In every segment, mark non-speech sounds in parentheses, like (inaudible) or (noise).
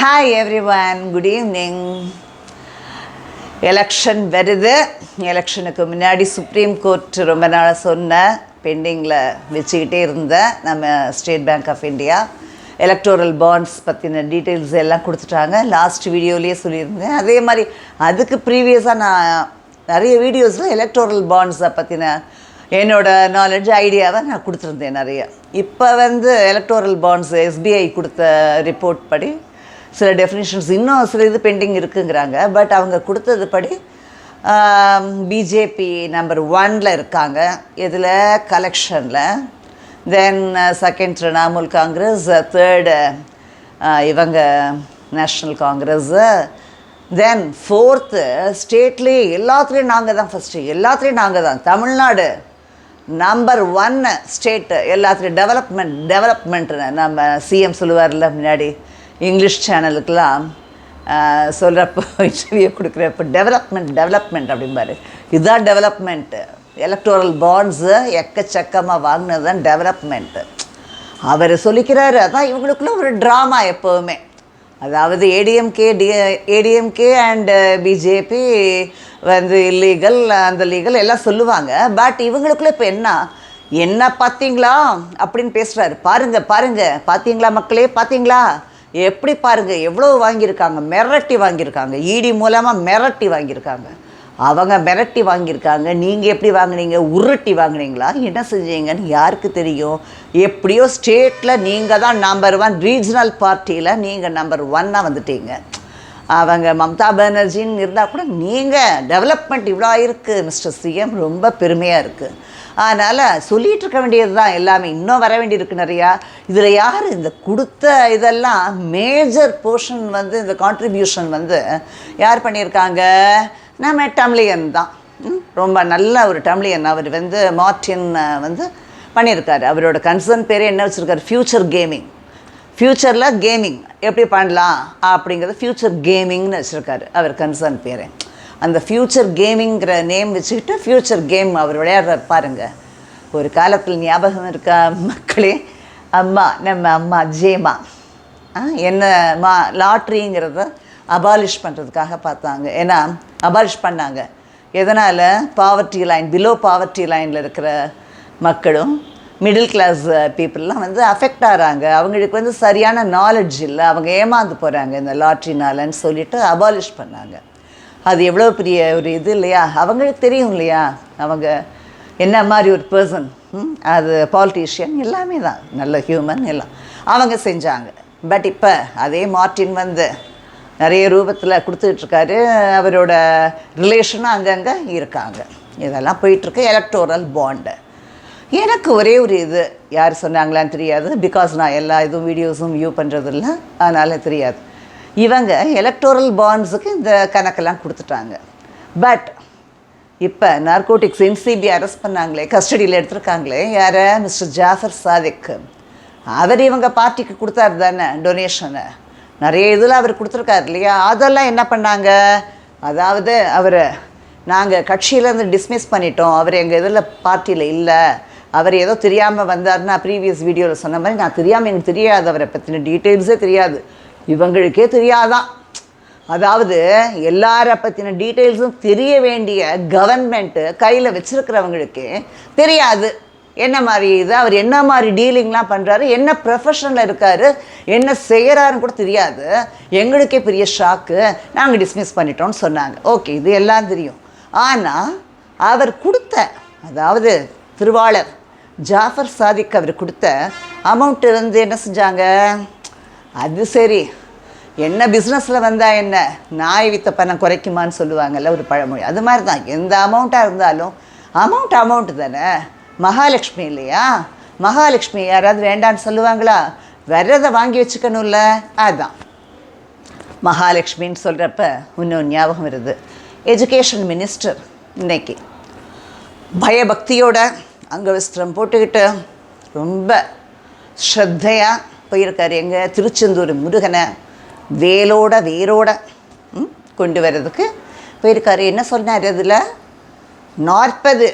Hi everyone good evening election வருது. எலெக்ஷனுக்கு முன்னாடி சுப்ரீம் கோர்ட் ரொம்ப நாளாக சொன்ன பெண்டிங்கில் வச்சுக்கிட்டே இருந்தேன் நம்ம State Bank of India electoral bonds பற்றின டீட்டெயில்ஸ் எல்லாம் கொடுத்துட்டாங்க. லாஸ்ட் வீடியோலேயே சொல்லியிருந்தேன். அதே மாதிரி அதுக்கு ப்ரீவியஸாக நான் நிறைய வீடியோஸில் எலக்டோரல் பாண்ட்ஸை பற்றின என்னோட நாலேஜ் ஐடியாவை நான் கொடுத்துருந்தேன் நிறைய. இப்போ வந்து எலக்டோரல் பாண்ட்ஸ் எஸ்பிஐ கொடுத்த ரிப்போர்ட் படி சில டெஃபினிஷன்ஸ் இன்னும் சில இது பெண்டிங் இருக்குங்கிறாங்க. பட் அவங்க கொடுத்தது படி பிஜேபி நம்பர் ஒனில் இருக்காங்க. இதில் கலெக்ஷனில் then second Trinamool Congress uh, third uh, இவங்க நேஷ்னல் காங்கிரஸ்ஸு தென் ஃபோர்த்து ஸ்டேட்லேயே எல்லாத்துலேயும் நாங்கள் தான் ஃபஸ்ட்டு எல்லாத்துலேயும் நாங்கள் தான் தமிழ்நாடு நம்பர் ஒன்னு ஸ்டேட்டு எல்லாத்துலேயும் டெவலப்மெண்ட் டெவலப்மெண்ட்டு நம்ம சிஎம் சொல்லுவார்ல முன்னாடி. இங்கிலீஷ் சேனலுக்கெல்லாம் சொல்கிறப்போ இன்டர்வியூ (laughs) கொடுக்குறப்போ டெவலப்மெண்ட் டெவலப்மெண்ட் அப்படிம்பாரு இதுதான் டெவலப்மெண்ட்டு எலக்ட்ரல் பாண்ட்ஸு எக்கச்சக்கமாக வாங்கினது தான் டெவலப்மெண்ட்டு அவர் சொல்லிக்கிறாரு அதான் இவங்களுக்குள்ள ஒரு ட்ராமா எப்போவுமே. அதாவது ADMK D ADMK and BJP வந்து இல்லீகல் அந்த லீகல் எல்லாம் சொல்லுவாங்க. பட் இவங்களுக்குள்ள இப்போ என்ன? என்ன பார்த்தீங்களா? அப்படின்னு பேசுகிறாரு பாருங்க பாருங்க. பார்த்தீங்களா மக்களே? பார்த்தீங்களா? எப்படி பாருங்கள் எவ்வளோ வாங்கியிருக்காங்க மிரட்டி வாங்கியிருக்காங்க. இடி மூலமாக மிரட்டி வாங்கியிருக்காங்க. அவங்க மிரட்டி வாங்கியிருக்காங்க. நீங்கள் எப்படி வாங்கினீங்க உருட்டி வாங்குனீங்களா? என்ன செஞ்சீங்கன்னு யாருக்கு தெரியும்? எப்படியோ ஸ்டேட்டில் நீங்கள் தான் நம்பர் ஒன் ரீஜனல் பார்ட்டியில் நீங்கள் நம்பர் ஒன்னாக வந்துட்டீங்க. அவங்க மம்தா பானர்ஜின்னு இருந்தால் கூட நீங்கள் டெவலப்மெண்ட் இவ்வளோ ஆயிருக்கு மிஸ்டர் சிஎம் ரொம்ப பெருமையாக இருக்குது அதனால் சொல்லிகிட்டு இருக்க வேண்டியது தான் எல்லாமே. இன்னும் வர வேண்டியிருக்கு நிறையா. இதில் யார் இந்த கொடுத்த இதெல்லாம் மேஜர் போர்ஷன் வந்து இந்த கான்ட்ரிபியூஷன் வந்து யார் பண்ணியிருக்காங்க? நம்ம டம்லியன் தான். ம், ரொம்ப நல்ல ஒரு டம்லியன் அவர் வந்து மார்டின் வந்து பண்ணியிருக்காரு. அவரோட கன்சர்ன் பேரே என்ன வச்சுருக்காரு? ஃப்யூச்சர் கேமிங் ஃப்யூச்சரில் கேமிங் எப்படி பண்ணலாம்? அப்படிங்கிறது ஃப்யூச்சர் கேமிங்னு வச்சுருக்காரு. அவர் கன்சர்ன் பேர். அந்த ஃப்யூச்சர் கேமிங்கிற நேம் வச்சுக்கிட்டு ஃப்யூச்சர் கேம் அவர் விளையாடுறாரு பாருங்க. ஒரு காலத்தில் ஞாபகம் இருக்கா மக்களே? அம்மா நம்ம அம்மா ஜேமா. ஆ, என்ன மா லாட்ரிங்கிறத அபாலிஷ் பண்ணுறதுக்காக பார்த்தாங்க. ஏன்னா அபாலிஷ் பண்ணாங்க. எதனால்? பாவர்ட்டி லைன் பிலோ பாவர்ட்டி லைனில் இருக்கிற மக்களும் மிடில் கிளாஸ் பீப்புளெலாம் வந்து அஃபெக்ட் ஆகிறாங்க. அவங்களுக்கு வந்து சரியான நாலெட்ஜ் இல்லை. அவங்க ஏமாந்து போகிறாங்க இந்த லாட்ரினாலன்னு சொல்லிட்டு அபாலிஷ் பண்ணாங்க. அது எவ்வளோ பெரிய ஒரு இது இல்லையா? அவங்களுக்கு தெரியும் இல்லையா? அவங்க என்ன மாதிரி ஒரு பர்சன் அது பாலிட்டிஷியன் எல்லாமே தான். நல்ல ஹியூமன் எல்லாம். அவங்க செஞ்சாங்க. பட் இப்போ அதே மார்ட்டின் வந்து நிறைய ரூபத்தில் கொடுத்துட்ருக்காரு. அவரோட ரிலேஷனும் அங்கங்கே இருக்காங்க. இதெல்லாம் போயிட்டுருக்கு எலக்டோரல் பாண்டு எனக்கு ஒரே ஒரு இது யார் சொன்னாங்களான்னு தெரியாது. பிகாஸ் நான் எல்லா இதுவும் வீடியோஸும் வியூ பண்ணுறதில்ல அதனால் தெரியாது. இவங்க எலக்டோரல் பாண்ட்ஸுக்கு இந்த கணக்கெல்லாம் கொடுத்துட்டாங்க. பட் இப்போ நார்கோட்டிக்ஸ் என்சிபி அரெஸ்ட் பண்ணாங்களே கஸ்டடியில் எடுத்திருக்காங்களே யாரை? மிஸ்டர் ஜாஃபர் சாதிக் அவர் இவங்க பார்ட்டிக்கு கொடுத்தாரு தானே டொனேஷனை நிறைய இதில் அவர் கொடுத்துருக்காரு இல்லையா? அதெல்லாம் என்ன பண்ணாங்க? அதாவது அவர் நாங்கள் கட்சியிலேருந்து டிஸ்மிஸ் பண்ணிட்டோம். அவர் எங்கள் இதில் பார்ட்டியில் இல்லை. அவர் ஏதோ தெரியாமல் வந்தாருன்னா ப்ரீவியஸ் வீடியோவில் சொன்ன மாதிரி நான் தெரியாமல் எனக்கு தெரியாது அவரை பற்றின டீட்டெயில்ஸே தெரியாது. இவங்களுக்கே தெரியாதான். அதாவது எல்லாரை பற்றின டீட்டெயில்ஸும் தெரிய வேண்டிய கவர்மெண்ட்டு கையில் வச்சுருக்கிறவங்களுக்கு தெரியாது. என்ன மாதிரி இது? அவர் என்ன மாதிரி டீலிங்லாம் பண்ணுறாரு என்ன ப்ரொஃபஷனில் இருக்கார்? என்ன செய்கிறாருன்னு கூட தெரியாது. எங்களுக்கே பெரிய ஷாக்கு நாங்கள் டிஸ்மிஸ் பண்ணிட்டோம்னு சொன்னாங்க. ஓகே இது எல்லாம் தெரியும். ஆனால் அவர் கொடுத்த அதாவது திருவாளர் ஜாஃபர் சாதிக் அவர் கொடுத்த அமௌண்ட்டு வந்து என்ன செஞ்சாங்க? அது சரி. என்ன பிஸ்னஸில் வந்தால் என்ன? நாய் வித்த பணம் குறைக்குமான்னு சொல்லுவாங்கல்ல ஒரு பழமொழி. அது மாதிரி தான் எந்த அமௌண்ட்டாக இருந்தாலும் அமௌண்ட் அமௌண்ட் தானே? மகாலட்சுமி இல்லையா? மகாலட்சுமி யாராவது வேண்டான்னு சொல்லுவாங்களா? வர்றதை வாங்கி வச்சுக்கணும்ல. அதுதான் மகாலட்சுமின்னு சொல்கிறப்ப இன்னும் ஞாபகம் வருது. எஜுகேஷன் மினிஸ்டர் இன்னைக்கு. பயபக்தியோட அங்கவஸ்திரம் போட்டுக்கிட்டு ரொம்ப ஸ்ரத்தையாக போயிருக்கார் எங்கள் திருச்செந்தூர் முருகனை வேலோட வேரோட ம், கொண்டு வர்றதுக்கு போயிருக்காரு. என்ன சொன்னார் அதில்? நாற்பது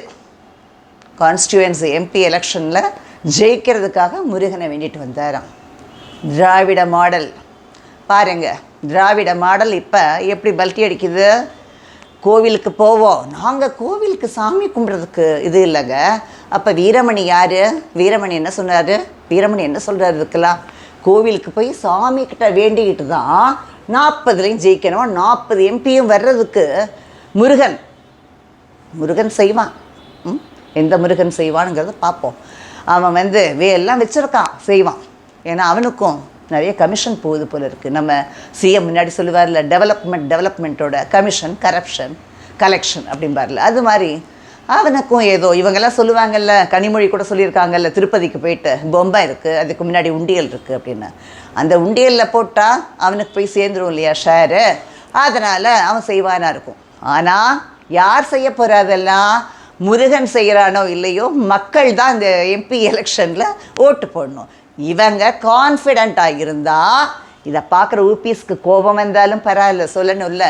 கான்ஸ்டியூவன்சி எம்பி எலெக்ஷனில் ஜெயிக்கிறதுக்காக முருகனை வேண்டிட்டு வந்தாராம். திராவிட மாடல். பாருங்க திராவிட மாடல் இப்போ எப்படி பல்ட்டி அடிக்குது? கோவிலுக்கு போவோம். நாங்கள் கோவிலுக்கு சாமி கும்பிட்றதுக்கு இது இல்லைங்க. அப்போ வீரமணி யார்? வீரமணி என்ன சொன்னார்? வீரமணி என்ன சொல்கிறாரு இதுக்கெல்லாம் கோவிலுக்கு போய் சாமி கிட்ட வேண்டிக்கிட்டு தான் நாற்பதுலையும் ஜெயிக்கணும் நாற்பது எம்பியும் வர்றதுக்கு முருகன். முருகன் செய்வான். ம்? எந்த முருகன் செய்வானுங்கிறத பார்ப்போம். அவன் வந்து வேலாம் வச்சுருக்கான் செய்வான். ஏன்னா அவனுக்கும் நிறைய கமிஷன் போகுது போல இருக்குது நம்ம சிஎம் முன்னாடி சொல்லுவார்ல டெவலப்மெண்ட் டெவலப்மெண்ட்டோட கமிஷன் கரப்ஷன் கலெக்ஷன் அப்படிம்பார்ல. அது மாதிரி அவனுக்கும் ஏதோ இவங்கெல்லாம் சொல்லுவாங்கல்ல கனிமொழி கூட சொல்லியிருக்காங்கல்ல திருப்பதிக்கு போயிட்டு பொம்மை இருக்குது அதுக்கு முன்னாடி உண்டியல் இருக்குது அப்படின்னு. அந்த உண்டியலில் போட்டால் அவனுக்கு போய் சேர்ந்துரும் இல்லையா ஷேரு அதனால் அவன் செய்வானா இருக்கும். ஆனால் யார் செய்ய போகிறதெல்லாம் முருகன் செய்கிறானோ இல்லையோ மக்கள் தான் இந்த எம்பி எலெக்ஷனில் ஓட்டு போடணும். இவங்க கான்ஃபிடண்ட்டாக இருந்தால் இதை பார்க்குற ஊபிஸ்க்கு கோபம் வந்தாலும் பரவாயில்ல சொல்லணும்ல.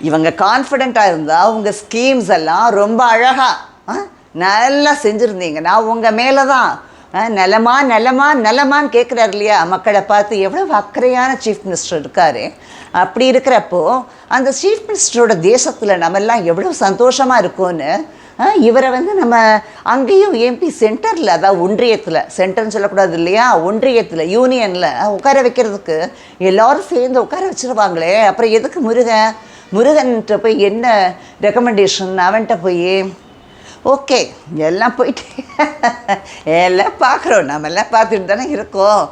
இவங்க கான்ஃபிடெண்ட்டாக இருந்தால் உங்கள் ஸ்கீம்ஸ் எல்லாம் ரொம்ப அழகாக நல்லா செஞ்சுருந்தீங்கன்னா உங்கள் மேலே தான் ஆ, நிலமா நலமா நலமான்னு கேட்குறாரு இல்லையா? மக்களை பார்த்து எவ்வளோ அக்கறையான சீஃப் மினிஸ்டர் இருக்கார். அப்படி இருக்கிறப்போ அந்த சீஃப் மினிஸ்டரோட தேசத்தில் நம்மெல்லாம் எவ்வளோ சந்தோஷமாக இருக்கோன்னு ஆ, இவரை வந்து நம்ம அங்கேயும் எம்பி சென்டரில் அதாவது ஒன்றியத்தில் சென்டர்னு சொல்லக்கூடாது இல்லையா? ஒன்றியத்தில் யூனியனில் உட்கார வைக்கிறதுக்கு எல்லோரும் சேர்ந்து உட்கார வச்சிருவாங்களே. அப்புறம் எதுக்கு முருகன்? முருகன்கிட்ட போய் என்ன ரெக்கமெண்டேஷன் அவன்கிட்ட போய் ஓகே எல்லாம் போயிட்டு (laughs) எல்லாம் பார்க்குறோம். நம்ம எல்லாம் பார்த்துட்டு தானே இருக்கோம்.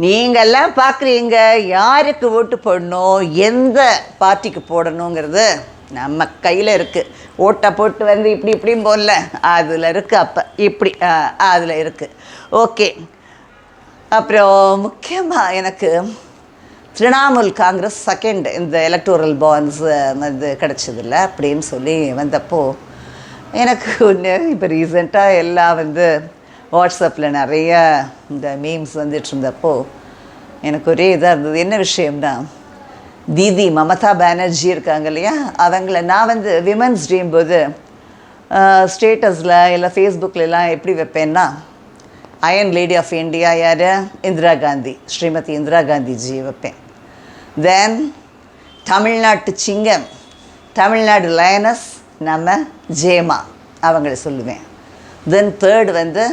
நீங்கள்லாம் பார்க்குறீங்க. யாருக்கு ஓட்டு போடணும்? எந்த பார்ட்டிக்கு போடணுங்கிறது நம்ம கையில் இருக்குது ஓட்டை போட்டு வந்து இப்படி இப்படியும் போடல. அதில் இருக்குது அப்போ. இப்படி அதில் இருக்குது ஓகே அப்புறம் முக்கியமாக எனக்கு திரிணாமுல் காங்கிரஸ் செகண்ட் இந்த எலக்டோரல் பாண்ட்ஸ் வந்து கிடச்சதில்ல அப்படின்னு சொல்லி வந்தப்போ எனக்கு ஒன்று இப்போ ரீசெண்டாக எல்லாம் வந்து வாட்ஸ்அப்பில் நிறைய இந்த மீம்ஸ் வந்துட்டு இருந்தப்போ எனக்கு ஒரே இதாக இருந்தது. என்ன விஷயம்னா தீதி மமதா பானர்ஜி இருக்காங்க இல்லையா? அவங்கள நான் வந்து விமன்ஸ் டேம் போது ஸ்டேட்டஸில் இல்லை ஃபேஸ்புக்கிலலாம் எப்படி வைப்பேன்னா அயன் லேடி ஆஃப் இந்தியா யார்? இந்திரா காந்தி. ஸ்ரீமதி இந்திரா காந்திஜி வைப்பேன். தென் தமிழ்நாட்டு சிங்கம் தமிழ்நாடு லயனஸ் நம்ம ஜேமா அவங்கள சொல்லுவேன். தென் தேர்ட் வந்து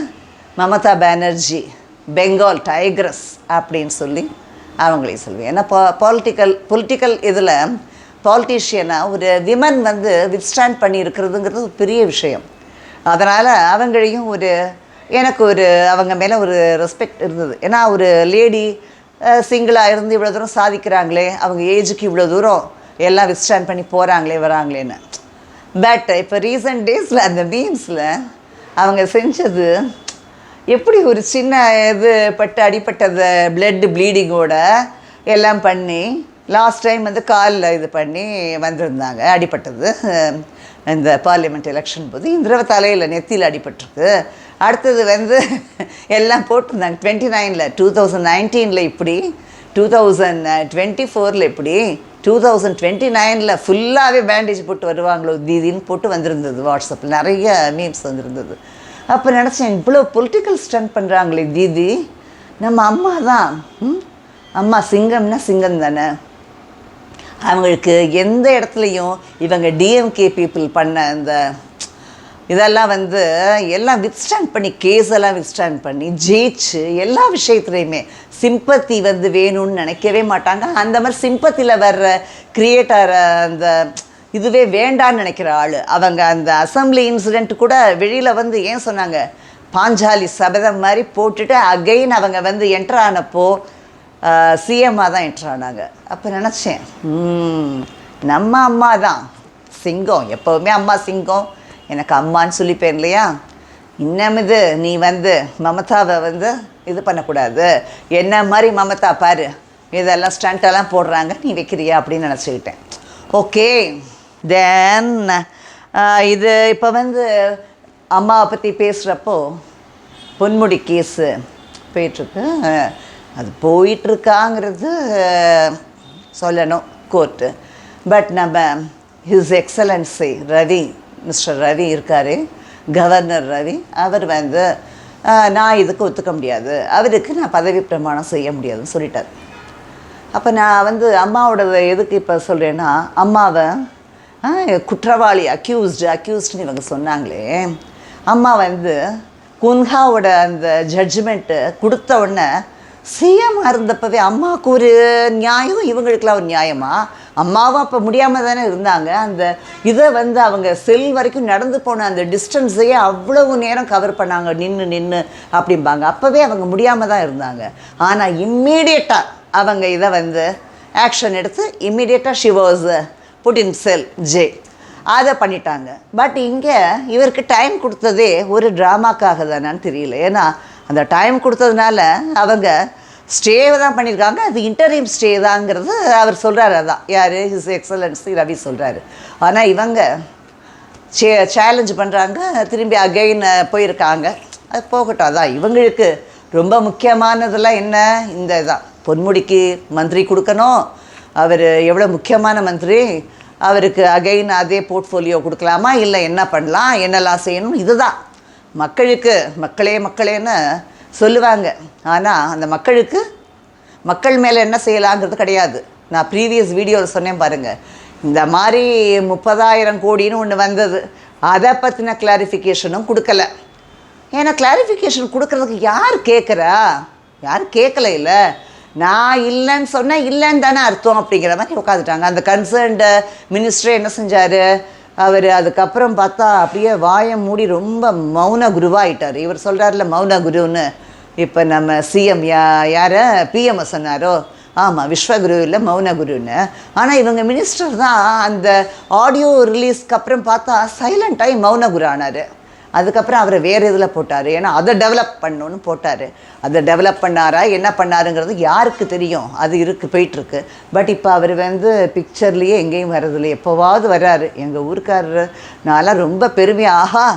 மமதா பானர்ஜி பெங்கால் டைக்ரஸ் அப்படின்னு சொல்லி அவங்களையும் சொல்லுவேன். ஏன்னா பா பாலிட்டிக்கல் பொலிட்டிக்கல் இதில் பாலிட்டிஷியனாக ஒரு விமன் வந்து வித்ஸ்டாண்ட் பண்ணியிருக்கிறதுங்கிறது ஒரு பெரிய விஷயம். அதனால் அவங்களையும் ஒரு எனக்கு ஒரு அவங்க மேலே ஒரு ரெஸ்பெக்ட் இருந்தது. ஏன்னா ஒரு லேடி சிங்கிளாக இருந்து இவ்வளோ தூரம் சாதிக்கிறாங்களே அவங்க ஏஜுக்கு இவ்வளோ தூரம் எல்லாம் விஸ்டாண்ட் பண்ணி போகிறாங்களே வராங்களேன்னு. பட் இப்போ ரீசெண்ட் டேஸில் அந்த மீம்ஸில் அவங்க செஞ்சது எப்படி ஒரு சின்ன இது பட்டு அடிப்பட்டது பிளட் ப்ளீடிங்கோட எல்லாம் பண்ணி லாஸ்ட் டைம் வந்து காலில் இது பண்ணி வந்திருந்தாங்க அடிப்பட்டது இந்த பார்லிமெண்ட் எலெக்ஷன் போது இந்திரவ தலையில் நெத்தியில் அடிபட்டிருக்கு. அடுத்தது வந்து எல்லாம் போட்டிருந்தாங்க. டுவெண்ட்டி நைனில் டூ தௌசண்ட் நைன்டீனில் இப்படி டூ தௌசண்ட் டுவெண்ட்டி ஃபோரில் இப்படி டூ தௌசண்ட் டுவெண்ட்டி நைனில் ஃபுல்லாகவே பேண்டேஜ் போட்டு வருவாங்களோ தீதின்னு போட்டு வந்திருந்தது வாட்ஸ்அப்பில் நிறைய மீம்ஸ் வந்திருந்தது. அப்போ நினச்சேன் இவ்வளோ பொலிட்டிக்கல் ஸ்டன்ட் பண்ணுறாங்களே தீதி. நம்ம அம்மா தான். ம்? அம்மா சிங்கம்னா சிங்கம் தானே. அவங்களுக்கு எந்த இடத்துலையும் இவங்க டிஎம்கே பீப்புள் பண்ண அந்த இதெல்லாம் வந்து எல்லாம் வித்ஸ்டாண்ட் பண்ணி கேஸ் எல்லாம் வித்ஸ்டாண்ட் பண்ணி ஜெயிச்சு எல்லா விஷயத்துலையுமே சிம்பத்தி வந்து வேணும்னு நினைக்கவே மாட்டாங்க. அந்த மாதிரி சிம்பத்தியில் வர்ற கிரியேட்டர் அந்த இதுவே வேண்டான்னு நினைக்கிற ஆள். அவங்க அந்த அசம்பிளி இன்சிடெண்ட் கூட வெளியில் வந்து ஏன் சொன்னாங்க? பாஞ்சாலி சபதம் மாதிரி போட்டுட்டு அகைன் அவங்க வந்து என்ட்ரு ஆனப்போ சிஎம்மாக தான் என்ட்ரு ஆனாங்க. அப்போ நினச்சேன் நம்ம அம்மா தான். சிங்கம் எப்போவுமே அம்மா சிங்கம். எனக்கு அம்மான்னு சொல்லிப்பேன் இல்லையா? இன்னும் இது நீ வந்து மமதாவை வந்து இது பண்ணக்கூடாது. என்ன மாதிரி மமதா பாரு. இதெல்லாம் ஸ்டண்ட்டெல்லாம் போடுறாங்க நீ வைக்கிறியா அப்படின்னு நினச்சிக்கிட்டேன். ஓகே தென் இது இப்போ வந்து அம்மாவை பற்றி பேசுகிறப்போ பொன்முடி கேஸு போயிட்டுருக்கு. அது போயிட்டுருக்காங்கிறது சொல்லணும் கோர்ட்டு பட் நம்ம his excellency Ravi mister Ravi இருக்கார் கவர்னர் ரவி. அவர் வந்து நான் இதுக்கு ஒத்துக்க முடியாது. அவருக்கு நான் பதவி பிரமாணம் செய்ய முடியாதுன்னு சொல்லிட்டார். அப்போ நான் வந்து அம்மாவோட எதுக்கு இப்போ சொல்கிறேன்னா அம்மாவை குற்றவாளி அக்யூஸ்டு அக்யூஸ்டுன்னு இவங்க சொன்னாங்களே. அம்மா வந்து குன்ஹாவோட அந்த ஜட்ஜ்மெண்ட்டு கொடுத்த உடனே சிஎம் இருந்தப்பவே அம்மாவுக்கு ஒரு நியாயம் இவங்களுக்கெல்லாம் ஒரு நியாயமா? அம்மாவும் அப்போ முடியாமல் தானே இருந்தாங்க. அந்த இதை வந்து அவங்க செல் வரைக்கும் நடந்து போன அந்த டிஸ்டன்ஸையே அவ்வளவு நேரம் கவர் பண்ணாங்க. நின்று நின்று அப்படிம்பாங்க. அப்போவே அவங்க முடியாமல் தான் இருந்தாங்க. ஆனால் இம்மீடியட்டாக அவங்க இதை வந்து ஆக்ஷன் எடுத்து இம்மீடியட்டாக ஷி புட்டின் செல் ஜே அதை பண்ணிட்டாங்க. பட் இங்கே இவருக்கு டைம் கொடுத்ததே ஒரு ட்ராமாக்காக தானான்னு தெரியல. ஏன்னா அந்த டைம் கொடுத்ததுனால அவங்க ஸ்டேவை தான் பண்ணியிருக்காங்க. அது இன்டர்வியூ ஸ்டே தாங்கிறது அவர் சொல்கிறார் அதான். யார்? ஹிஸ் எக்ஸலன்ஸி ரவி சொல்கிறாரு ஆனால் இவங்க சே சேலஞ்ச் பண்ணுறாங்க திரும்பி அகெயின் போயிருக்காங்க. அது போகட்டும். அதான் இவங்களுக்கு ரொம்ப முக்கியமானதெல்லாம் என்ன? இந்த இதான். பொன்முடிக்கு மந்திரி கொடுக்கணும். அவர் எவ்வளோ முக்கியமான மந்திரி. அவருக்கு அகைன் அதே போர்ட்ஃபோலியோ கொடுக்கலாமா? இல்லை என்ன பண்ணலாம்? என்னெல்லாம் செய்யணும்? இதுதான். மக்களுக்கு மக்களே மக்களேன்னு சொல்லுவாங்க. ஆனால் அந்த மக்களுக்கு மக்கள் மேலே என்ன செய்யலாங்கிறது கிடையாது. நான் ப்ரீவியஸ் வீடியோவில் சொன்னேன் பாருங்கள் இந்த மாதிரி முப்பதாயிரம் கோடின்னு ஒன்று வந்தது. அதை பற்றின கிளாரிஃபிகேஷனும் கொடுக்கல. ஏன்னா கிளாரிஃபிகேஷன் கொடுக்கறதுக்கு யார் கேட்குறா யார் கேட்கல இல்லை? நான் இல்லைன்னு சொன்னேன் இல்லைன்னு தானே அர்த்தம் அப்படிங்கிற மாதிரி உட்காந்துட்டாங்க அந்த கன்சர்ன்டு மினிஸ்டர் என்ன செஞ்சார்? அவர் அதுக்கப்புறம் பார்த்தா அப்படியே வாயை மூடி ரொம்ப மௌன குருவாயிட்டார். இவர் சொல்கிறார்ல மௌன குருன்னு. இப்போ நம்ம சிஎம் யா யாரை? பிஎம் சொன்னாரோ? ஆமாம் விஸ்வகுரு இல்லை மௌன குருன்னு. ஆனால் இவங்க மினிஸ்டர் தான் அந்த ஆடியோ ரிலீஸ்க்கு அப்புறம் பார்த்தா சைலண்ட்டாகி மௌன குரு ஆனார். அதுக்கப்புறம் அவரை வேறு இதில் போட்டார். ஏன்னா அதை டெவலப் பண்ணணும்னு போட்டார். அதை டெவலப் பண்ணாரா என்ன பண்ணாருங்கிறது யாருக்கு தெரியும். அது இருக்குது போயிட்டுருக்கு. பட் இப்போ அவர் வந்து பிக்சர்லேயே எங்கேயும் வர்றதில்லை. எப்போவாவது வர்றாரு. எங்கள் ஊருக்காரர் நான்லாம் ரொம்ப பெருமையாக ஆஹா!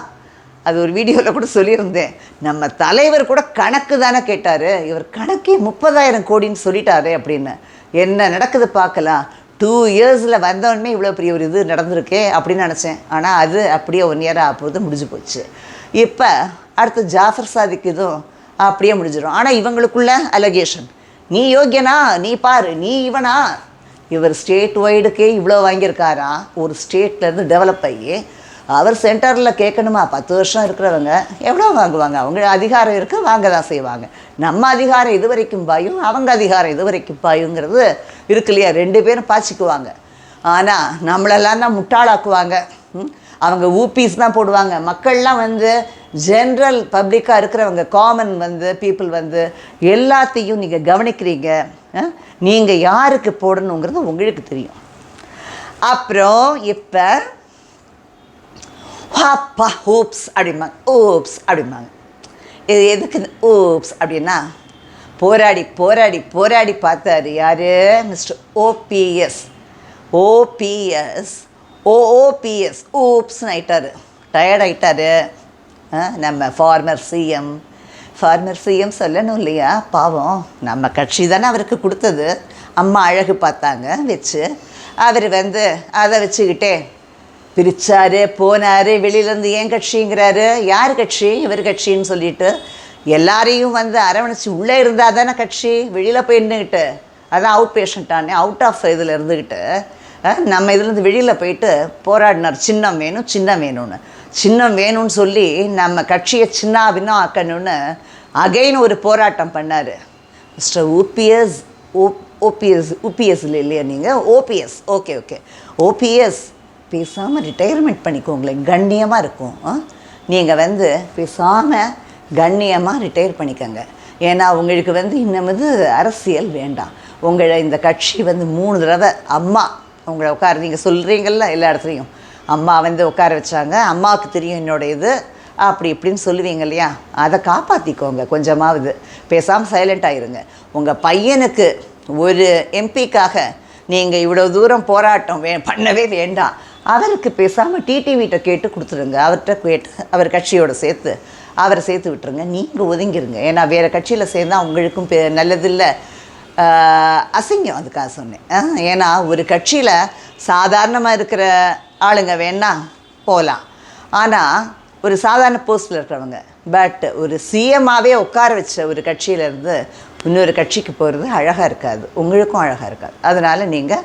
அது ஒரு வீடியோவில் கூட சொல்லியிருந்தேன். நம்ம தலைவர் கூட கணக்கு தானே கேட்டார். இவர் கணக்கே முப்பதாயிரம் கோடின்னு சொல்லிட்டாரு அப்படின்னு. என்ன நடக்குது பார்க்கலாம். டூ இயர்ஸில் வந்தவொடனே இவ்வளோ பெரிய ஒரு இது நடந்திருக்கே அப்படின்னு நினச்சேன். ஆனால் அது அப்படியே ஒன் இயர் ஆகும்போது முடிஞ்சு போச்சு. இப்போ அடுத்து ஜாஃபர் சாதிக்கு இதுவும் அப்படியே முடிஞ்சிடும். ஆனால் இவங்களுக்குள்ள அலகேஷன் நீ யோக்கியனா நீ பாரு நீ இவனா? இவர் ஸ்டேட் வைடுக்கே இவ்வளோ வாங்கியிருக்காரா? ஒரு ஸ்டேட்லேருந்து டெவலப் ஆகி அவர் சென்டரில் கேட்கணுமா? பத்து வருஷம் இருக்கிறவங்க எவ்வளோ வாங்குவாங்க? அவங்க அதிகாரம் இருக்குது வாங்க தான் செய்வாங்க. நம்ம அதிகாரம் இது வரைக்கும் பாயும் அவங்க அதிகாரம் இது வரைக்கும் பாயுங்கிறது இருக்கு இல்லையா? ரெண்டு பேரும் பாய்ச்சிக்குவாங்க. ஆனால் நம்மளெல்லாம் தான் முட்டாளாக்குவாங்க. ம்? அவங்க ஊபிஸ் தான் போடுவாங்க. மக்கள்லாம் வந்து ஜென்ரல் பப்ளிக்காக இருக்கிறவங்க காமன் வந்து பீப்புள் வந்து எல்லாத்தையும் நீங்கள் கவனிக்கிறீங்க. நீங்கள் யாருக்கு போடணுங்கிறது உங்களுக்கு தெரியும். அப்புறம் இப்போ அப்பா ஹூப்ஸ் அப்படிம்பாங்க. ஓப்ஸ் அப்படிம்பாங்க. இது எதுக்கு ஓப்ஸ் அப்படின்னா போராடி போராடி போராடி பார்த்தாரு யார்? மிஸ்டர் ஓபிஎஸ் ஓபிஎஸ் ஓஓபிஎஸ் ஓப்ஸ்னு ஆயிட்டார். டயர்ட் ஆயிட்டாரு. ஆ, நம்ம ஃபார்மர் சிஎம் ஃபார்மர் சிஎம் சொல்லணும் இல்லையா? பாவம். நம்ம கட்சி தானே அவருக்கு கொடுத்தது. அம்மா அழகு பார்த்தாங்க வச்சு. அவர் வந்து அதை வச்சுக்கிட்டே பிரித்தார் போனாரு வெளியிலேருந்து ஏன் கட்சிங்கிறாரு? யார் கட்சி? இவர் கட்சின்னு சொல்லிட்டு எல்லாரையும் வந்து அரவணைச்சு உள்ளே இருந்தால் தானே கட்சி? வெளியில் போய் நின்றுக்கிட்டு அதான் அவுட் பேஷண்ட்டானே அவுட் ஆஃப் இதில் இருந்துக்கிட்டு நம்ம இதுலேருந்து வெளியில் போயிட்டு போராடினார். சின்னம் வேணும் சின்னம் வேணும்னு. சின்னம் வேணும்னு சொல்லி நம்ம கட்சியை சின்ன பின்னம் ஆக்கணும்னு அகைன் ஒரு போராட்டம் பண்ணார். மிஸ்டர் ஓபிஎஸ் ஓ ஓபிஎஸ் ஓபிஎஸ் இல்லையா நீங்கள் ஓபிஎஸ் ஓகே ஓகே ஓபிஎஸ் பேசாமல் ரிட்டையர்மெண்ட் பண்ணிக்கோங்களேன். கண்ணியமாக இருக்கும் நீங்கள் வந்து பேசாமல் கண்ணியமாக ரிட்டையர் பண்ணிக்கோங்க. ஏன்னா உங்களுக்கு வந்து இன்னும் வந்து அரசியல் வேண்டாம். உங்களை இந்த கட்சி வந்து மூணு தடவை அம்மா உங்களை உட்கார நீங்கள் சொல்கிறீங்கள்ல எல்லா இடத்துலையும். அம்மா வந்து உட்கார வச்சாங்க. அம்மாவுக்கு தெரியும் என்னோட இது. அப்படி இப்படின்னு சொல்லுவீங்க இல்லையா? அதை காப்பாற்றிக்கோங்க கொஞ்சமாவது. பேசாமல் சைலண்ட் ஆகிருங்க உங்கள் பையனுக்கு ஒரு எம்பிக்காக நீங்கள் இவ்வளோ தூரம் போராட்டம் வே பண்ணவே வேண்டாம். அவருக்கு பேசாமல் டிடிவிட்ட கேட்டு கொடுத்துருங்க அவர்கிட்ட கேட்டு அவர் கட்சியோட சேர்த்து அவரை சேர்த்து விட்டுருங்க. நீங்கள் ஒதுங்கிருங்க. ஏன்னா வேறு கட்சியில் சேர்ந்தா உங்களுக்கும் பெ நல்லதில்லை. அசிங்கம் அதுக்காக சொன்னேன். ஏன்னா ஒரு கட்சியில் சாதாரணமாக இருக்கிற ஆளுங்க வேணா போகலாம் ஆனால் ஒரு சாதாரண போஸ்ட்டில் இருக்கிறவங்க பட் ஒரு சிஎம்மாகவே உட்கார வச்ச ஒரு கட்சியிலேருந்து இன்னொரு கட்சிக்கு போகிறது அழகாக இருக்காது. உங்களுக்கும் அழகாக இருக்காது. அதனால் நீங்கள்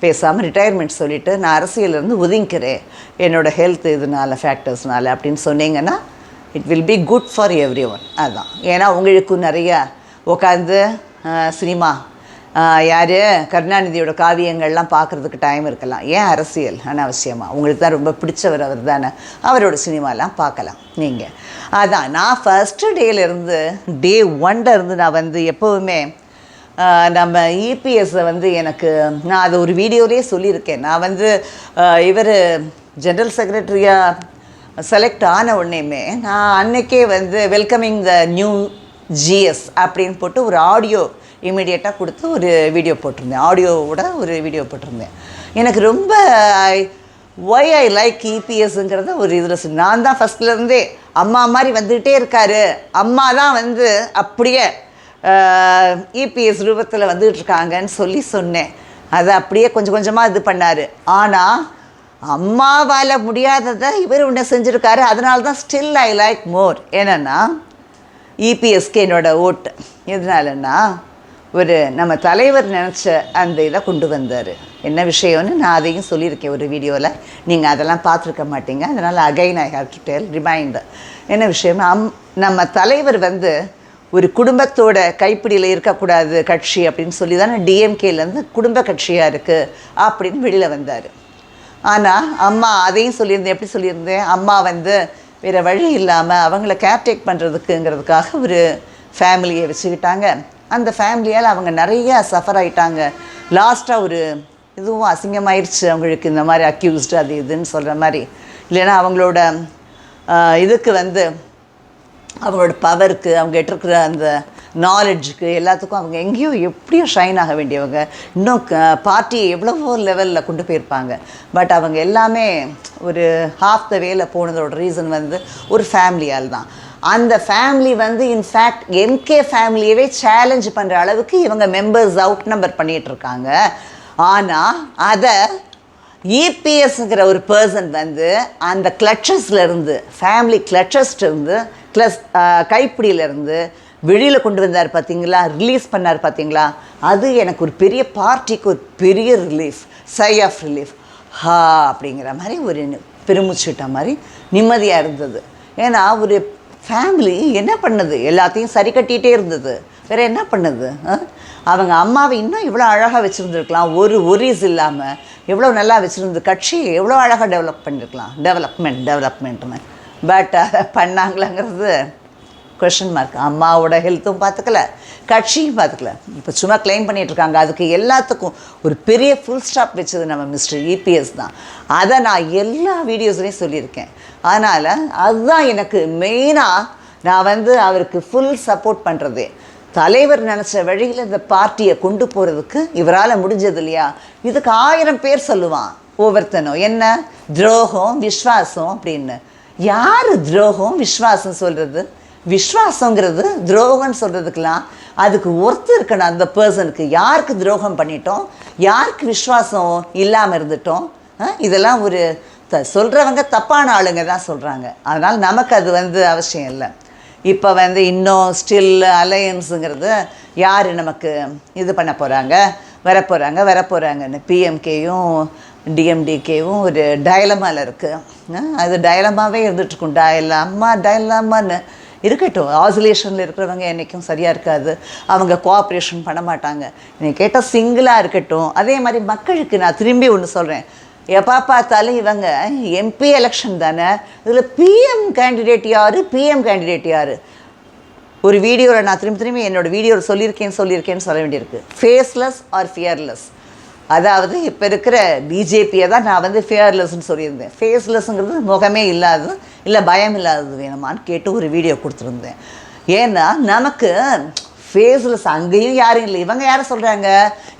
பேசாமல் ரிட்டையர்மெண்ட் சொல்லிவிட்டு நான் அரசியலேருந்து ஒதுங்கிக்கிறேன். என்னோடய ஹெல்த் இதனால் ஃபேக்டர்ஸ்னால அப்படின்னு சொன்னீங்கன்னா it will be good for every one அதுதான் ஏன்னா உங்களுக்கும் நிறைய உட்காந்து சினிமா யார்? கருணாநிதியோட காவியங்கள்லாம் பார்க்குறதுக்கு டைம் இருக்கலாம். ஏன் அரசியல் அனாவசியமாக உங்களுக்கு தான் ரொம்ப பிடிச்சவர் அவர் தானே. அவரோட சினிமாலாம் பார்க்கலாம் நீங்கள் அதான். நான் ஃபஸ்ட்டு டேலேருந்து டே ஒன்லேருந்து நான் வந்து எப்போவுமே நம்ம இபிஎஸ்ஸை வந்து எனக்கு நான் அது ஒரு வீடியோலேயே சொல்லியிருக்கேன். நான் வந்து இவர் ஜென்ரல் செக்ரட்டரியாக செலக்ட் ஆன உடனேயுமே நான் அன்னைக்கே வந்து வெல்கமிங் த நியூ ஜிஎஸ் அப்படின்னு போட்டு ஒரு ஆடியோ இமீடியட்டாக கொடுத்து ஒரு வீடியோ போட்டிருந்தேன். ஆடியோவோட ஒரு வீடியோ போட்டிருந்தேன். எனக்கு ரொம்ப ஒய் ஐ லைக் இபிஎஸ்ங்கிறத ஒரு இதில் நான் தான் ஃபஸ்ட்லேருந்தே அம்மா மாதிரி வந்துக்கிட்டே இருக்காரு. அம்மா தான் வந்து அப்படியே இபிஎஸ் ரூபத்தில் வந்துக்கிட்டு இருக்காங்கன்னு சொல்லி சொன்னேன். அதை அப்படியே கொஞ்சம் கொஞ்சமாக இது பண்ணார். ஆனால் அம்மாவால் முடியாததை இவர் ஒன்று செஞ்சுருக்காரு. அதனால தான் ஸ்டில் ஐ லைக் மோர் என்னென்னா இபிஎஸ்கே என்னோடய ஓட்டு. எதனாலன்னா ஒரு நம்ம தலைவர் நினச்ச அந்த இதை கொண்டு வந்தார். என்ன விஷயம்னு நான் அதையும் சொல்லியிருக்கேன் ஒரு வீடியோவில் நீங்கள் அதெல்லாம் பார்த்துருக்க மாட்டீங்க. அதனால் again I have to tell reminder என்ன விஷயம்னா அம் நம்ம தலைவர் வந்து ஒரு குடும்பத்தோட கைப்பிடியில் இருக்கக்கூடாது கட்சி அப்படின்னு சொல்லி தானே டிஎம்கேலேருந்து குடும்ப கட்சியாக இருக்குது அப்படின்னு வெளியில் வந்தார். ஆனால் அம்மா அதையும் சொல்லியிருந்தேன் எப்படி சொல்லியிருந்தேன்? அம்மா வந்து வேறு வழி இல்லாமல் அவங்கள கேர்டேக் பண்ணுறதுக்குங்கிறதுக்காக ஒரு ஃபேமிலியை வச்சுக்கிட்டாங்க. அந்த ஃபேமிலியால் அவங்க நிறைய சஃபர் ஆகிட்டாங்க லாஸ்ட்டாக ஒரு இதுவும் அசிங்கமாயிருச்சு அவங்களுக்கு இந்த மாதிரி அக்யூஸ்டு அது இதுன்னு சொல்கிற மாதிரி. இல்லைன்னா அவங்களோட இதுக்கு வந்து அவங்களோட பவருக்கு அவங்க இருக்கிற அந்த நாலெட்ஜுக்கு எல்லாத்துக்கும் அவங்க எங்கேயோ எப்படியோ ஷைன் ஆக வேண்டியவங்க. இன்னும் பார்ட்டியை எவ்வளவோ லெவலில் கொண்டு போயிருப்பாங்க. பட் அவங்க எல்லாமே ஒரு ஹாஃப் த வேல போனதோட ரீசன் வந்து ஒரு ஃபேமிலியால் தான். அந்த ஃபேமிலி வந்து இன்ஃபேக்ட் எம்கே ஃபேமிலியவே சேலஞ்ச் பண்ணுற அளவுக்கு இவங்க மெம்பர்ஸ் அவுட் நம்பர் பண்ணிகிட்ருக்காங்க ஆனால் அதை இபிஎஸ்ங்கிற ஒரு பர்சன் வந்து அந்த கிளச்சஸ்லேருந்து ஃபேமிலி இருந்து க்ளஸ் கைப்பிடியிலேருந்து வெளியில் கொண்டு வந்தார் பார்த்தீங்களா ரிலீஸ் பண்ணார் பார்த்தீங்களா அது எனக்கு ஒரு பெரிய பார்ட்டிக்கு ஒரு பெரிய ரிலீஃப் சை ஆஃப் ரிலீஃப் ஹா அப்படிங்கிற மாதிரி ஒரு நி- மாதிரி நிம்மதியாக இருந்தது. ஏன்னா ஒரு ஃபேமிலி என்ன பண்ணுது? எல்லாத்தையும் சரி கட்டிகிட்டே இருந்தது. வேற என்ன பண்ணுது? ஆ? அவங்க அம்மாவை இன்னும் இவ்வளோ அழகாக வச்சுருந்துருக்கலாம். ஒரு ஒரிஸ் இல்லாமல் எவ்வளோ நல்லா வச்சுருந்து கட்சி எவ்வளோ அழகாக டெவலப் பண்ணியிருக்கலாம் டெவலப்மெண்ட் டெவலப்மெண்ட்னு பட் அதை பண்ணாங்களாங்கிறது கொஷின் மார்க் அம்மாவோட ஹெல்த்தும் பார்த்துக்கல கட்சியும் பார்த்துக்கல. இப்போ சும்மா க்ளைம் பண்ணிகிட்ருக்காங்க இருக்காங்க அதுக்கு எல்லாத்துக்கும் ஒரு பெரிய ஃபுல் ஸ்டாப் வச்சது நம்ம மிஸ்டர் இபிஎஸ் தான். அதை நான் எல்லா வீடியோஸ்லேயும் சொல்லியிருக்கேன். அதனால் அதுதான் எனக்கு மெயினாக நான் வந்து அவருக்கு ஃபுல் சப்போர்ட் பண்ணுறதே தலைவர் நினச்ச வழியில் இந்த பார்ட்டியை கொண்டு போகிறதுக்கு இவரால் முடிஞ்சது இல்லையா? இதுக்கு ஆயிரம் பேர் சொல்லுவான். ஒவ்வொருத்தனும் என்ன? துரோகம் விஸ்வாசம் அப்படின்னு. யார் துரோகம் விஸ்வாசம் சொல்கிறது விஸ்வாசங்கிறது துரோகம்னு சொல்கிறதுக்கெல்லாம் அதுக்கு ஒருத்தர் இருக்கணும். அந்த பர்சனுக்கு யாருக்கு துரோகம் பண்ணிட்டோம்? யாருக்கு விஸ்வாசம் இல்லாமல் இருந்துட்டோம்? இதெல்லாம் ஒரு த சொல்கிறவங்க தப்பான ஆளுங்க தான் சொல்கிறாங்க அதனால் நமக்கு அது வந்து அவசியம் இல்லை. இப்போ வந்து இன்னும் ஸ்டில் அலையன்ஸுங்கிறது யார் நமக்கு இது பண்ண போகிறாங்க வரப்போகிறாங்க வரப்போகிறாங்கன்னு பிஎம்கேயும் டிஎம்டிகேவும் ஒரு டயலமாவில் இருக்குது அது டயலமாகவே இருந்துகிட்ருக்கும் டயலாமா டயலாமான்னு இருக்கட்டும். ஆசுலேஷனில் இருக்கிறவங்க என்றைக்கும் சரியாக இருக்காது. அவங்க கோஆப்ரேஷன் பண்ண மாட்டாங்க. என்னை கேட்டால் சிங்கிளாக இருக்கட்டும். அதே மாதிரி மக்களுக்கு நான் திரும்பி ஒன்று சொல்கிறேன் எப்போ பார்த்தாலும் இவங்க எம்பி எலெக்ஷன் தானே? இதில் பிஎம் கேண்டிடேட் யார்? பிஎம் கேண்டிடேட் யார்? ஒரு வீடியோவில் நான் திரும்பி திரும்பி என்னோட வீடியோவில் சொல்லியிருக்கேன் சொல்லியிருக்கேன்னு சொல்ல வேண்டியிருக்கு. ஃபேஸ்லெஸ் ஆர் ஃபியர்லெஸ் அதாவது இப்போ இருக்கிற பிஜேபியை தான் நான் வந்து ஃபியர்லெஸ்ன்னு சொல்லியிருந்தேன். ஃபேஸ்லெஸ்ங்கிறது முகமே இல்லாதது இல்லை பயம் இல்லாதது வேணுமான்னு கேட்டு ஒரு வீடியோ கொடுத்துருந்தேன். ஏன்னா நமக்கு ஃபேஸ்லெஸ் அங்கேயும் யாரும் இல்லை. இவங்க யாரை சொல்கிறாங்க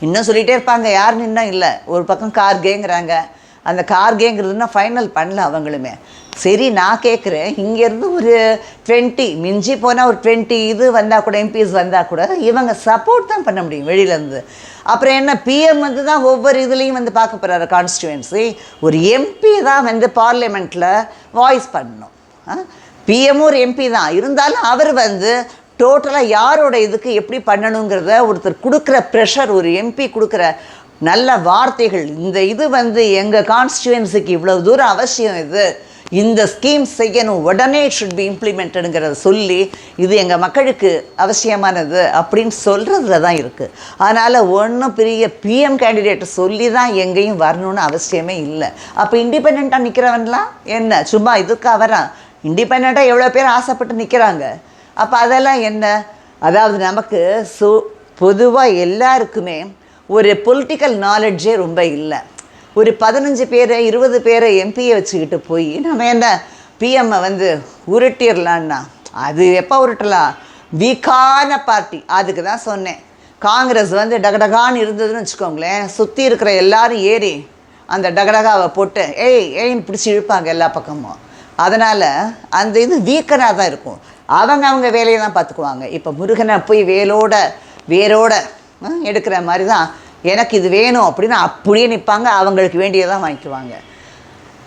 இன்னும் சொல்லிகிட்டே இருப்பாங்க. யாருன்னு இன்னும் இல்லை. ஒரு பக்கம் கார்கேங்கிறாங்க அந்த கார்கேங்கிறதுனா ஃபைனல் பண்ணல அவங்களுமே. சரி நான் கேட்குறேன் இங்கேருந்து ஒரு டுவெண்ட்டி மிஞ்சி போனால் ஒரு டுவெண்ட்டி இது வந்தால் கூட எம்பிஸ் வந்தால் கூட இவங்க சப்போர்ட் தான் பண்ண முடியும் வெளியிலேருந்து அப்புறம் என்ன பிஎம் வந்து தான் ஒவ்வொரு இதுலேயும் வந்து பார்க்க போகிறாரு கான்ஸ்டுவன்சி ஒரு எம்பி தான் வந்து பார்லிமெண்ட்டில் வாய்ஸ் பண்ணணும். பிஎம்மும் ஒரு எம்பி தான். இருந்தாலும் அவர் வந்து டோட்டலாக யாரோட இதுக்கு எப்படி பண்ணணுங்கிறத ஒருத்தர் கொடுக்குற ப்ரெஷர் ஒரு எம்பி கொடுக்குற நல்ல வார்த்தைகள். இந்த இது வந்து எங்கள் கான்ஸ்டியூன்சிக்கு இவ்வளோ தூரம் அவசியம் இது. இந்த ஸ்கீம் செய்யணும். உடனே ஷுட் பி இம்ப்ளிமெண்டடுங்கிறத சொல்லி இது எங்கள் மக்களுக்கு அவசியமானது அப்படின்னு சொல்கிறதுல தான் இருக்குது அதனால் ஒன்றும் பெரிய பிஎம் கேண்டிடேட் சொல்லி தான் எங்கேயும் வரணும்னு அவசியமே இல்லை. அப்போ இண்டிபெண்ட்டாக நிற்கிறவன்லாம் என்ன? சும்மா இதுக்காக வரான் இண்டிபெண்ட்டாக எவ்வளோ பேர் ஆசைப்பட்டு நிற்கிறாங்க அப்போ அதெல்லாம் என்ன? அதாவது நமக்கு சு பொதுவாக எல்லாருக்குமே ஒரு பொலிட்டிக்கல் நாலெட்ஜே ரொம்ப இல்லை. ஒரு பதினஞ்சு பேரை இருபது பேரை எம்பியை வச்சுக்கிட்டு போய் நம்ம என்ன பிஎம்மை வந்து உருட்டிடலான்னா அது எப்போ உருட்டலாம்? வீக்கான பார்ட்டி அதுக்கு தான் சொன்னேன். காங்கிரஸ் வந்து டகடகான்னு இருந்ததுன்னு வச்சுக்கோங்களேன் சுற்றி இருக்கிற எல்லாரும் ஏறி அந்த டகடகாவை போட்டு ஏய் ஏன்னு பிடிச்சி இழுப்பாங்க எல்லா பக்கமும். அதனால் அந்த இது வீக்கனாக தான் இருக்கும். அவங்க அவங்க வேலையை தான் பார்த்துக்குவாங்க. இப்போ முருகனை போய் வேலோட வேரோட எடுக்கிற மாதிரி தான் எனக்கு இது வேணும் அப்படின்னு அப்படியே நிற்பாங்க அவங்களுக்கு வேண்டியதான் வாங்கிக்குவாங்க.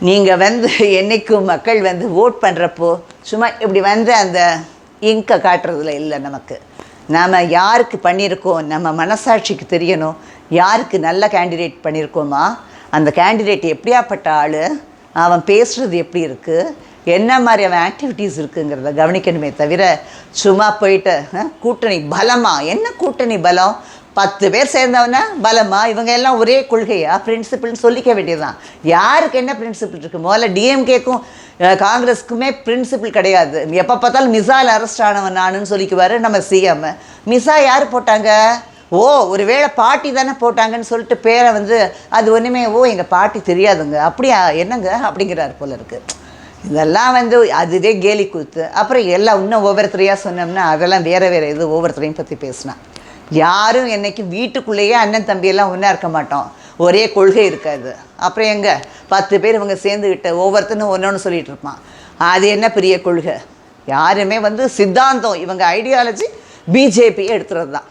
நீங்கள் வந்து என்றைக்கும் மக்கள் வந்து ஓட் பண்ணுறப்போ சும்மா இப்படி வந்து அந்த இங்கை காட்டுறதுல இல்லை நமக்கு. நாம் யாருக்கு பண்ணியிருக்கோம்? நம்ம மனசாட்சிக்கு தெரியணும். யாருக்கு நல்ல கேண்டிடேட் பண்ணியிருக்கோமா? அந்த கேண்டிடேட் எப்படியாப்பட்ட ஆள்? அவன் பேசுகிறது எப்படி இருக்குது என்ன மாதிரி அவன் ஆக்டிவிட்டீஸ் இருக்குங்கிறத கவனிக்கணுமே தவிர சும்மா போயிட்டு கூட்டணி பலமா? என்ன கூட்டணி பலம்? பத்து பேர் சேர்ந்தவனா? பலமா? இவங்க எல்லாம் ஒரே கொள்கையா? பிரின்சிபிள்னு சொல்லிக்க வேண்டியதுதான். யாருக்கு என்ன பிரின்சிபிள் இருக்கு? முதல்ல டிஎம்கேக்கும் காங்கிரஸுக்குமே பிரின்சிபிள் கிடையாது. எப்போ பார்த்தாலும் மிசால் அரெஸ்ட் ஆனவன் நானுன்னு சொல்லிக்குவார் நம்ம சிஎம் மிசா யார் போட்டாங்க? ஓ ஒருவேளை பாட்டி தானே போட்டாங்கன்னு சொல்லிட்டு பேரை வந்து அது ஒன்றுமே ஓ எங்கள் பாட்டி தெரியாதுங்க. அப்படியா? என்னங்க? அப்படிங்கிறார் போல இருக்குது இதெல்லாம் வந்து அதுவே கேலி கூத்து. அப்புறம் எல்லாம் இன்னும் ஒவ்வொருத்தரையாக சொன்னோம்னா அதெல்லாம் வேறு வேறு இது ஒவ்வொருத்தரையும் பற்றி பேசினா. யாரும் என்னைக்கு வீட்டுக்குள்ளேயே அண்ணன் தம்பியெல்லாம் ஒன்றா இருக்க மாட்டோம். ஒரே கொள்கை இருக்காது. அப்புறம் எங்கே? பத்து பேர் இவங்க சேர்ந்துக்கிட்டு ஒவ்வொருத்தனும் ஒன்று ஒன்று சொல்லிகிட்டு இருப்பான். அது என்ன பெரிய கொள்கை? யாருமே வந்து சித்தாந்தம். இவங்க ஐடியாலஜி பிஜேபியை எடுத்துகிறது தான்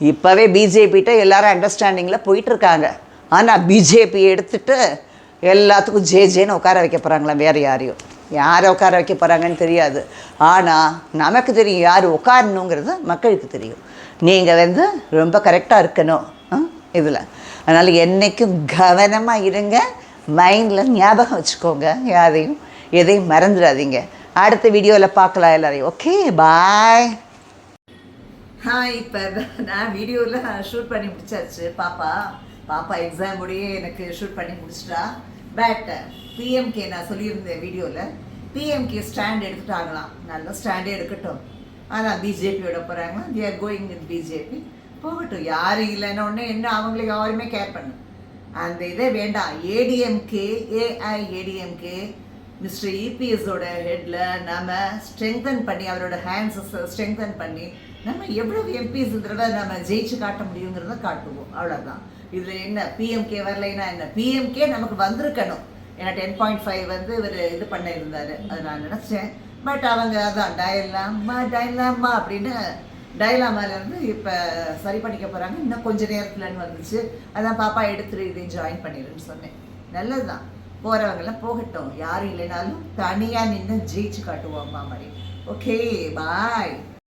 இப்போவே பிஜேபிகிட்ட எல்லாரும் அண்டர்ஸ்டாண்டிங்கில் போயிட்டுருக்காங்க ஆனால் பிஜேபி எடுத்துட்டு எல்லாத்துக்கும் ஜே ஜேன்னு உட்கார வைக்க போகிறாங்களாம் வேறு யாரையும். யாரை உட்கார வைக்க போகிறாங்கன்னு தெரியாது. ஆனால் நமக்கு தெரியும் யார் உட்காரணுங்கிறது மக்களுக்கு தெரியும். நீங்கள் வந்து ரொம்ப கரெக்டாக இருக்கணும். இதில். அதனால் என்றைக்கும் கவனமாக இருங்க மைண்டில் ஞாபகம் வச்சுக்கோங்க யாரையும் எதையும் மறந்துடாதீங்க. அடுத்த வீடியோவில் பார்க்கலாம் எல்லாரையும். ஓகே பாய் ஹாய் இப்போ நான் வீடியோவில் ஷூட் பண்ணி முடிச்சாச்சு. பாப்பா பாப்பா எக்ஸாம் முடியே எனக்கு ஷூட் பண்ணி முடிச்சிட்டா. பட் பிஎம்கே நான் சொல்லியிருந்தேன் வீடியோவில் பிஎம்கே ஸ்டாண்ட் எடுத்துட்டாங்களாம். நல்ல ஸ்டாண்டே எடுக்கட்டும். ஆனால் பிஜேபியோட போகிறாங்க they are going with BJP போகட்டும். யாரும் இல்லைன்னா ஒன்று என்ன அவங்கள யாருமே கேர் பண்ணு அந்த இதே வேண்டாம். ஏடிஎம்கே ஏஐ ஏடிஎம்கே மிஸ்டர் இபிஎஸோட ஹெட்டில் நம்ம ஸ்ட்ரெங்தன் பண்ணி அவரோட ஹேண்ட்ஸை ஸ்ட்ரெங்தன் பண்ணி நம்ம எவ்வளவு எம்பிஸ் நம்ம ஜெயிச்சு காட்ட முடியுங்கிறத காட்டுவோம். அவ்வளோதான் இதில் என்ன? பிஎம்கே வரலைன்னா என்ன? பிஎம்கே நமக்கு வந்திருக்கணும். ஏன்னா டென் பாயிண்ட் ஃபைவ் வந்து இவர் இது பண்ண இருந்தார். அது நான் நினச்சேன். பட் அவங்க அதான் டயலாமா டயலாமா அப்படின்னு டயலாமாலேருந்து இப்போ சரி பண்ணிக்க போகிறாங்க இன்னும் கொஞ்ச நேரத்துலன்னு வந்துச்சு அதான் பாப்பா எடுத்துட்டு இதையும் ஜாயின் பண்ணிடுன்னு சொன்னேன். நல்லது தான் போகிறவங்கெல்லாம் போகட்டும். யாரும் இல்லைனாலும் தனியாக நின்று ஜெயிச்சு காட்டுவோம் அம்மா மாதிரி ஓகே பாய்